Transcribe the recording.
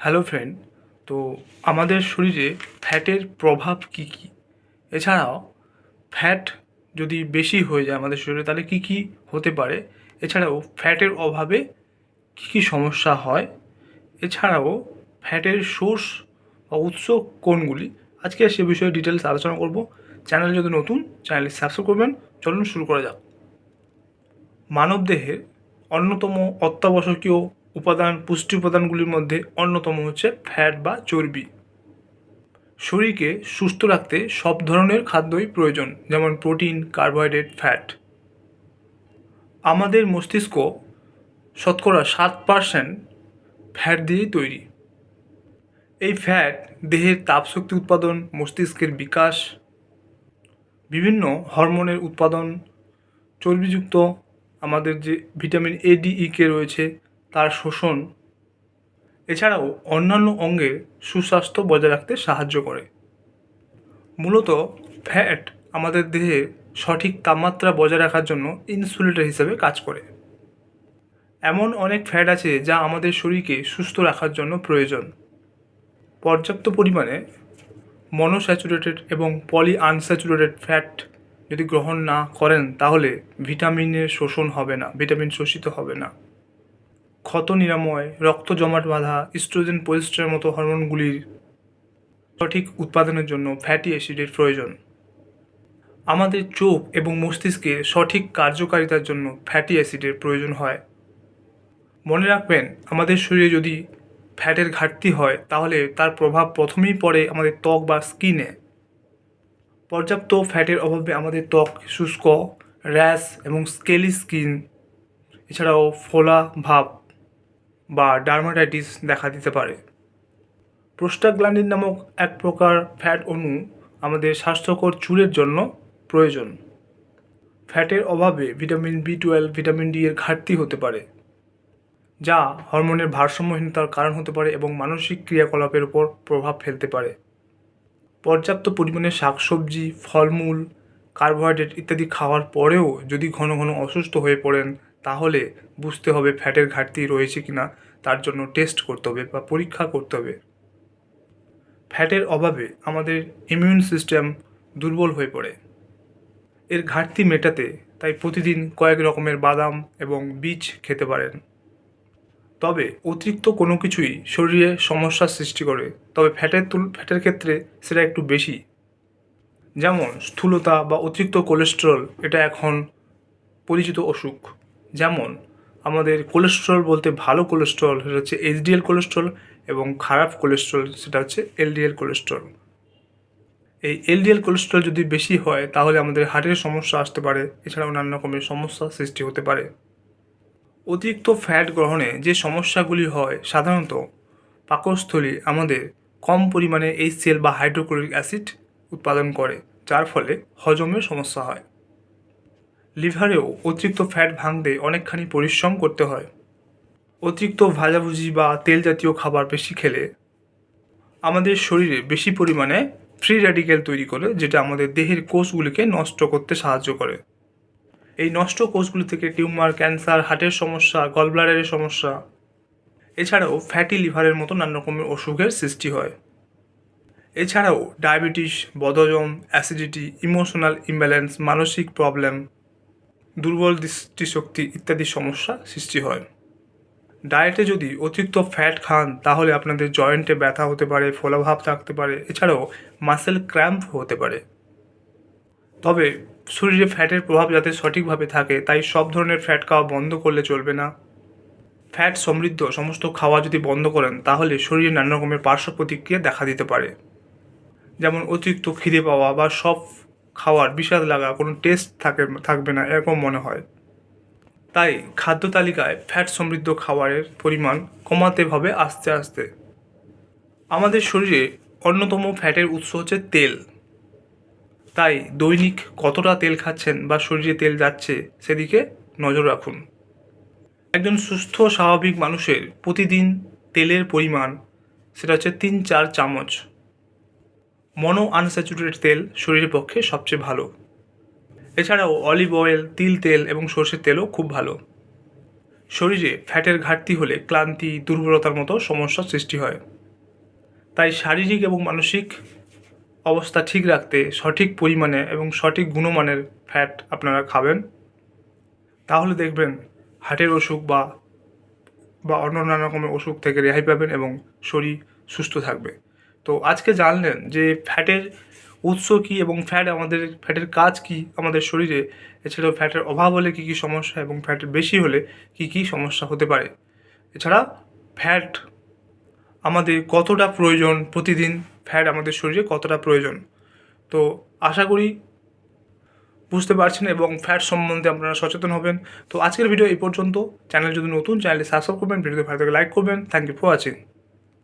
Hello friend, তো আমাদের শরীরে ফ্যাটের প্রভাব কী কী? এছাড়াও, ফ্যাট যদি বেশি হয়ে যায় আমাদের শরীরে তাহলে কী কী হতে পারে? এছাড়াও, ফ্যাটের অভাবে কী কী সমস্যা হয়? এছাড়াও, ফ্যাটের সোর্স বা উৎস কোনগুলি? আজকে সে বিষয়ে ডিটেলস আলোচনা করব। চ্যানেল যদি নতুন, চ্যানেলটি সাবস্ক্রাইব করবেন। চলুন শুরু করা যাক। মানবদেহের অন্যতম অত্যাবশ্যকীয় উপাদান, পুষ্টি উপাদানগুলির মধ্যে অন্যতম হচ্ছে ফ্যাট বা চর্বি। শরীরকে সুস্থ রাখতে সব ধরনের খাদ্যই প্রয়োজন, যেমন প্রোটিন কার্বোহাইড্রেট ফ্যাট আমাদের মস্তিষ্ক শতকরা সাত পার্সেন্ট ফ্যাট দিয়েই তৈরি। এই ফ্যাট দেহের তাপশক্তি উৎপাদন, মস্তিষ্কের বিকাশ, বিভিন্ন হরমোনের উৎপাদন, চর্বিযুক্ত, আমাদের যে ভিটামিন এ ডি ই কে রয়েছে তার শোষণ এছাড়াও অন্যান্য অঙ্গে সুস্বাস্থ্য বজায় রাখতে সাহায্য করে। মূলত ফ্যাট আমাদের দেহে সঠিক তাপমাত্রা বজায় রাখার জন্য ইনসুলেটর হিসেবে কাজ করে। এমন অনেক ফ্যাট আছে যা আমাদের শরীরকে সুস্থ রাখার জন্য প্রয়োজন। পর্যাপ্ত পরিমাণে মনোস্যাচুরেটেড এবং পলি আনস্যাচুরেটেড ফ্যাট যদি গ্রহণ না করেন তাহলে ভিটামিনের শোষণ হবে না, ভিটামিন শোষিত হবে না। ক্ষত নিরাময়, রক্ত জমাট বাঁধা, ইস্ট্রোজেন পরিস্ট্রের মতো হরমোনগুলির সঠিক উৎপাদনের জন্য ফ্যাটি অ্যাসিডের প্রয়োজন। আমাদের চোখ এবং মস্তিষ্কের সঠিক কার্যকারিতার জন্য ফ্যাটি অ্যাসিডের প্রয়োজন হয়। মনে রাখবেন, আমাদের শরীরে যদি ফ্যাটের ঘাটতি হয়, তাহলে তার প্রভাব প্রথমেই পড়ে আমাদের ত্বক বা স্কিনে। পর্যাপ্ত ফ্যাটের অভাবে আমাদের ত্বক শুষ্ক, র্যাশ এবং স্কেলি স্কিন, এছাড়াও ফোলা ভাব বা ডার্মাটাইটিস দেখা দিতে পারে। প্রোস্টাগ্ল্যান্ডিন নামক এক প্রকার ফ্যাট অণু আমাদের স্বাস্থ্যকর চুলের জন্য প্রয়োজন। ফ্যাটের অভাবে vitamin B twelve vitamin D এর ঘাটতি হতে পারে, যা হরমোনের ভারসাম্যহীনতার কারণ হতে পারে এবং মানসিক ক্রিয়াকলাপের উপর প্রভাব ফেলতে পারে। পর্যাপ্ত পরিমাণে শাকসবজি, ফলমূল কার্বোহাইড্রেট ইত্যাদি খাওয়ার পরেও যদি ঘন ঘন অসুস্থ হয়ে পড়েন তাহলে বুঝতে হবে ফ্যাটের ঘাটতি রয়েছে কি না তার জন্য টেস্ট করতে হবে বা পরীক্ষা করতে হবে। ফ্যাটের অভাবে আমাদের ইমিউন সিস্টেম দুর্বল হয়ে পড়ে। এর ঘাটতি মেটাতে তাই প্রতিদিন কয়েক রকমের বাদাম এবং বীজ খেতে পারেন। তবে অতিরিক্ত কোনো কিছুই শরীরে সমস্যার সৃষ্টি করে, তবে ফ্যাটের তুল, ফ্যাটের ক্ষেত্রে সেটা একটু বেশি। যেমন স্থূলতা বা অতিরিক্ত কোলেস্টেরল এটা এখন পরিচিত অসুখ। যেমন আমাদের কোলেস্ট্রল বলতে ভালো কোলেস্ট্রল সেটা হচ্ছে এইচডিএল কোলেস্ট্রল এবং খারাপ কোলেস্ট্রল সেটা হচ্ছে এলডিএল কোলেস্ট্রল এই এলডিএল কোলেস্ট্রল যদি বেশি হয়, তাহলে আমাদের হার্টের সমস্যা আসতে পারে এছাড়াও নানা রকমের সমস্যা সৃষ্টি হতে পারে। অতিরিক্ত ফ্যাট গ্রহণে যে সমস্যাগুলি হয়, সাধারণত পাকস্থলী আমাদের কম পরিমাণে এইচসিএল বা হাইড্রোক্লোরিক অ্যাসিড উৎপাদন করে, যার ফলে হজমের সমস্যা হয়। লিভারেও অতিরিক্ত ফ্যাট ভাঙতে অনেকখানি পরিশ্রম করতে হয়। অতিরিক্ত ভাজাভুজি বা তেল জাতীয় খাবার বেশি খেলে আমাদের শরীরে বেশি পরিমাণে ফ্রি র্যাডিক্যাল তৈরি করে, যেটা আমাদের দেহের কোষগুলিকে নষ্ট করতে সাহায্য করে। এই নষ্ট কোষগুলি থেকে টিউমার, ক্যান্সার, হার্টের সমস্যা, গলব্লাডারের সমস্যা, এছাড়াও ফ্যাটি লিভারের মতো নানা রকমের অসুখের সৃষ্টি হয়। এছাড়াও ডায়াবেটিস বদজম অ্যাসিডিটি, ইমোশনাল ইমব্যালেন্স, মানসিক প্রবলেম দুর্বল দৃষ্টিশক্তি ইত্যাদি সমস্যা সৃষ্টি হয়। ডায়েটে যদি অতিরিক্ত ফ্যাট খান, তাহলে আপনাদের জয়েন্টে ব্যথা হতে পারে, ফোলাভাব থাকতে পারে, এছাড়াও মাসেল ক্র্যাম্প হতে পারে। তবে শরীরে ফ্যাটের প্রভাব যাতে সঠিকভাবে থাকে, তাই সব ধরনের ফ্যাট খাওয়া বন্ধ করলে চলবে না। ফ্যাট সমৃদ্ধ সমস্ত খাওয়া যদি বন্ধ করেন, তাহলে শরীরে নানা রকমের পার্শ্ব প্রতিক্রিয়া দেখা দিতে পারে। যেমন অতিরিক্ত খিদে পাওয়া বা সব খাওয়ার বিষাদ লাগা, কোনো টেস্ট থাকে, থাকবে না, এরকম মনে হয়। তাই খাদ্য তালিকায় ফ্যাট সমৃদ্ধ খাবারের পরিমাণ কমাতে হবে আস্তে আস্তে। আমাদের শরীরে অন্যতম ফ্যাটের উৎস হচ্ছে তেল। তাই দৈনিক কতটা তেল খাচ্ছেন বা শরীরে তেল যাচ্ছে সেদিকে নজর রাখুন। একজন সুস্থ, স্বাভাবিক মানুষের প্রতিদিন তেলের পরিমাণ, সেটা হচ্ছে তিন চার চামচ। মনো আনস্যাচুরেটেড তেল শরীরের পক্ষে সবচেয়ে ভালো। এছাড়াও অলিভ অয়েল, তিল তেল এবং সর্ষের তেলও খুব ভালো। শরীরে ফ্যাটের ঘাটতি হলে ক্লান্তি, দুর্বলতার মতো সমস্যার সৃষ্টি হয়। তাই শারীরিক এবং মানসিক অবস্থা ঠিক রাখতে সঠিক পরিমাণে এবং সঠিক গুণমানের ফ্যাট আপনারা খাবেন। তাহলে দেখবেন হার্টের অসুখ বা বা অন্য নানা রকমের অসুখ থেকে রেহাই পাবেন এবং শরীর সুস্থ থাকবে। তো আজকে জানলেন যে ফ্যাটের উৎস কী এবং ফ্যাট আমাদের, ফ্যাটের কাজ কী আমাদের শরীরে? এছাড়াও ফ্যাটের অভাব হলে কী কী সমস্যা এবং ফ্যাটের বেশি হলে কী কী সমস্যা হতে পারে? এছাড়া ফ্যাট আমাদের কতটা প্রয়োজন প্রতিদিন? ফ্যাট আমাদের শরীরে কতটা প্রয়োজন? তো আশা করি বুঝতে পারছেন এবং ফ্যাট সম্বন্ধে আপনারা সচেতন হবেন। তো আজকের ভিডিও এই পর্যন্ত। চ্যানেল যদি নতুন চ্যানেলে সাবস্ক্রাইব করবেন, ভিডিওতে ভালো লাইক করবেন। Thank you for watching